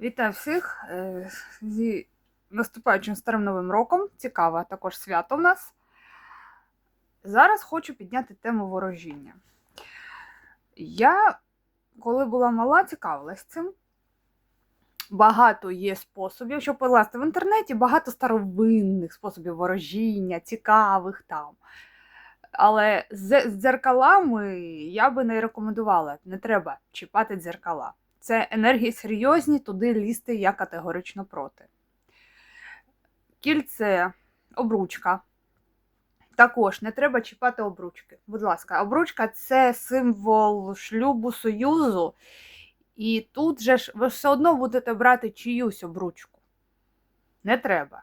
Вітаю всіх е, зі наступаючим старим новим роком. Цікаве також свято в нас. Зараз хочу підняти тему ворожіння. Я, коли була мала, цікавилась цим. Багато є способів, щоб полазити в інтернеті, багато старовинних способів ворожіння, цікавих там. Але з з дзеркалами я би не рекомендувала. Не треба чіпати дзеркала. Це енергії серйозні, туди лізти я категорично проти. Кільце, обручка. Також не треба чіпати обручки. Будь ласка, обручка це символ шлюбу, союзу. І тут же ж ви все одно будете брати чиюсь обручку. Не треба.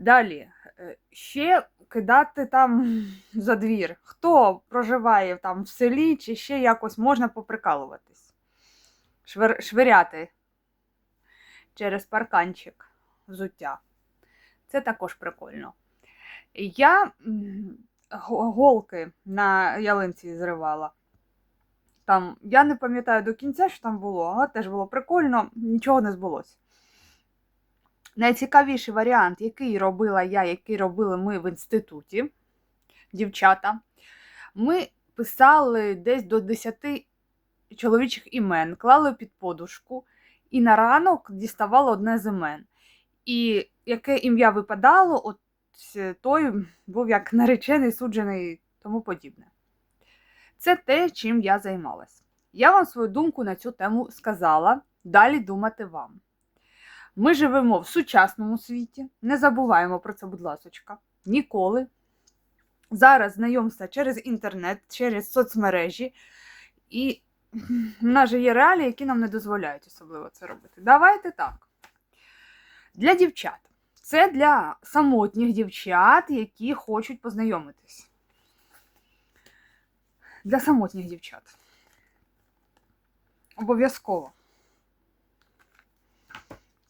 Далі. е, Ще кидати там за двір. Хто проживає там в селі, чи ще якось можна поприкалуватись. Швир... Швиряти через парканчик взуття. Це також прикольно. Я голки на ялинці зривала. Там, я не пам'ятаю до кінця, що там було, але теж було прикольно, нічого не збулося. Найцікавіший варіант, який робила я, який робили ми в інституті, дівчата, ми писали десь до 10 чоловічих імен, клали під подушку, і на ранок діставали одне з імен. І яке ім'я випадало, от той був як наречений, суджений, тому подібне. Це те, чим я займалась. Я вам свою думку на цю тему сказала. Далі думати вам. Ми живемо в сучасному світі, не забуваємо про це, будь ласочка, ніколи. Зараз знайомство через інтернет, через соцмережі, і в нас же є реалії, які нам не дозволяють особливо це робити. Давайте так. Для дівчат. Це для самотніх дівчат, які хочуть познайомитись. Для самотніх дівчат. Обов'язково.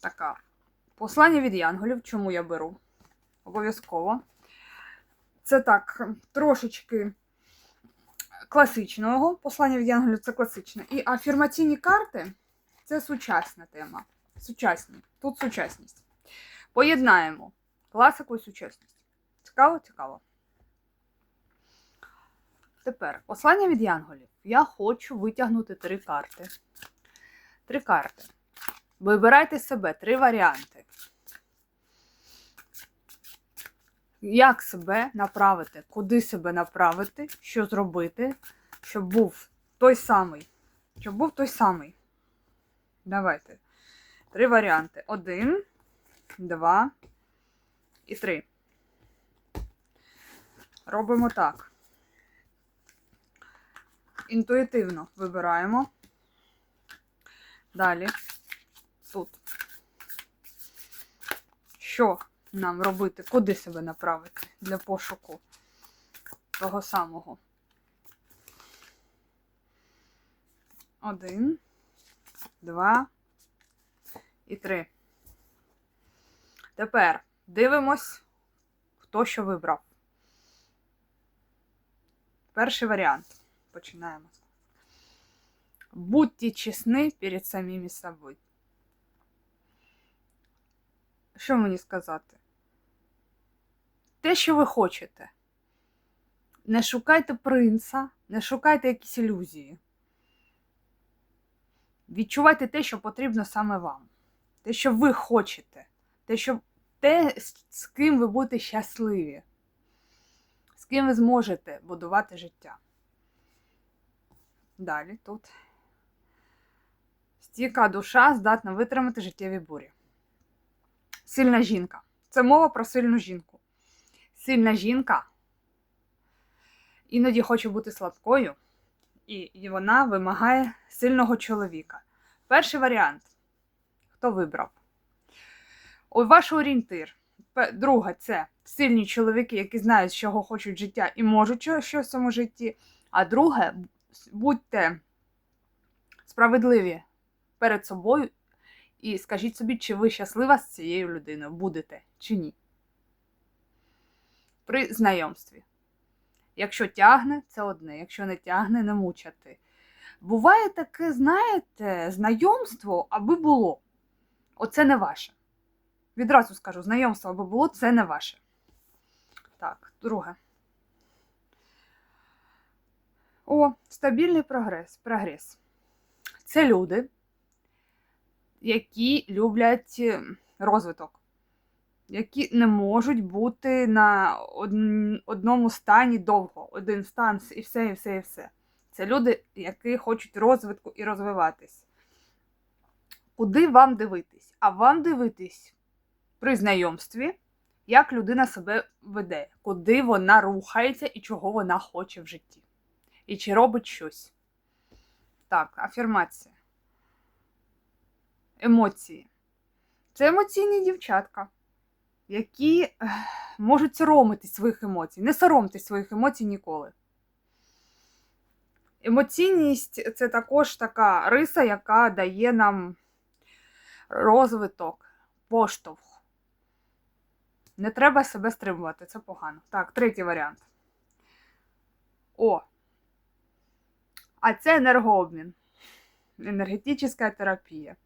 Така. Послання від янголів, чому я беру? Обов'язково. Це так, трошечки класичного. Послання від янголів це класичне. І афірмаційні карти це сучасна тема. Сучасні. Тут сучасність. Поєднаємо класику і сучасність. Цікаво, цікаво. Тепер послання від янголів. Я хочу витягнути три карти. Три карти. Вибирайте себе три варіанти. Як себе направити, куди себе направити, що зробити, щоб був той самий. Щоб був той самий. Давайте. Три варіанти. Один, два і три. Робимо так. Інтуїтивно вибираємо. Далі. Тут. Що нам робити? Куди себе направити для пошуку того самого? Один, два і три. Тепер дивимось, хто що вибрав. Перший варіант. Починаємо. Будьте чесні перед самими собою. Що мені сказати? Те, що ви хочете. Не шукайте принца, не шукайте якісь ілюзії. Відчувайте те, що потрібно саме вам. Те, що ви хочете. Те, що те, з- ким ви будете щасливі. З ким ви зможете будувати життя. Далі тут. Стійка душа здатна витримати життєві бурі. Сильна жінка. Це мова про сильну жінку. Сильна жінка іноді хоче бути слабкою, і, вона вимагає сильного чоловіка. Перший варіант. Хто вибрав? Ой, ваш орієнтир. Друге, це сильні чоловіки, які знають, чого хочуть життя і можуть щось в цьому житті. А друге, будьте справедливі перед собою і скажіть собі, чи ви щаслива з цією людиною будете чи ні. При знайомстві. Якщо тягне, це одне, якщо не тягне, не мучати. Буває таке, знаєте, знайомство, аби було. Оце не ваше. Відразу скажу, знайомство аби було, це не ваше. Так, друге. О, стабільний прогрес. прогрес. Це люди, які люблять е, розвиток, які не можуть бути на одному стані довго, один стан і все, і все, і все. Це люди, які хочуть розвитку і розвиватись. Куди вам дивитись? А вам дивитись при знайомстві, як людина себе веде, куди вона рухається і чого вона хоче в житті. І чи робить щось. Так, афірмація. Емоції. Це емоційні дівчатка, які можуть соромитись своїх емоцій. Не соромтесь своїх емоцій ніколи. Емоційність це також така риса, яка дає нам розвиток, поштовх. Не треба себе стримувати, це погано. Так, третій варіант. О. А це енергообмін. Енергетична терапія.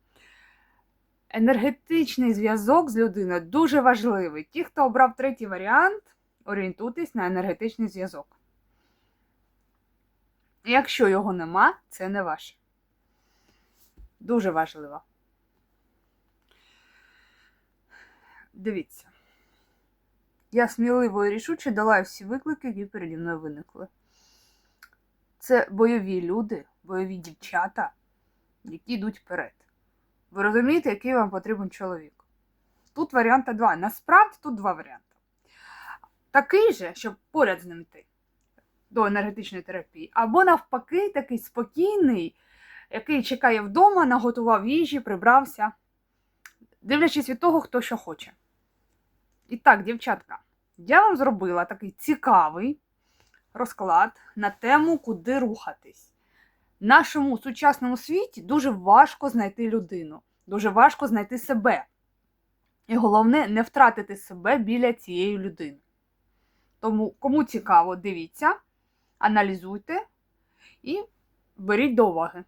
Енергетичний зв'язок з людиною дуже важливий. Ті, хто обрав третій варіант, орієнтуйтесь на енергетичний зв'язок. Якщо його нема, це не ваше. Дуже важливо. Дивіться. Я сміливо і рішуче дала всі виклики, які переді мною виникли. Це бойові люди, бойові дівчата, які йдуть вперед. Ви розумієте, який вам потрібен чоловік? Тут варіанта два. Насправді тут два варіанти. Такий же, щоб поряд з ним йти до енергетичної терапії, або навпаки, такий спокійний, який чекає вдома, наготував їжі, прибрався, дивлячись від того, хто що хоче. І так, дівчатка, я вам зробила такий цікавий розклад на тему, куди рухатись. Нашому сучасному світі дуже важко знайти людину, дуже важко знайти себе. І головне, не втратити себе біля цієї людини. Тому, кому цікаво, дивіться, аналізуйте і беріть до уваги.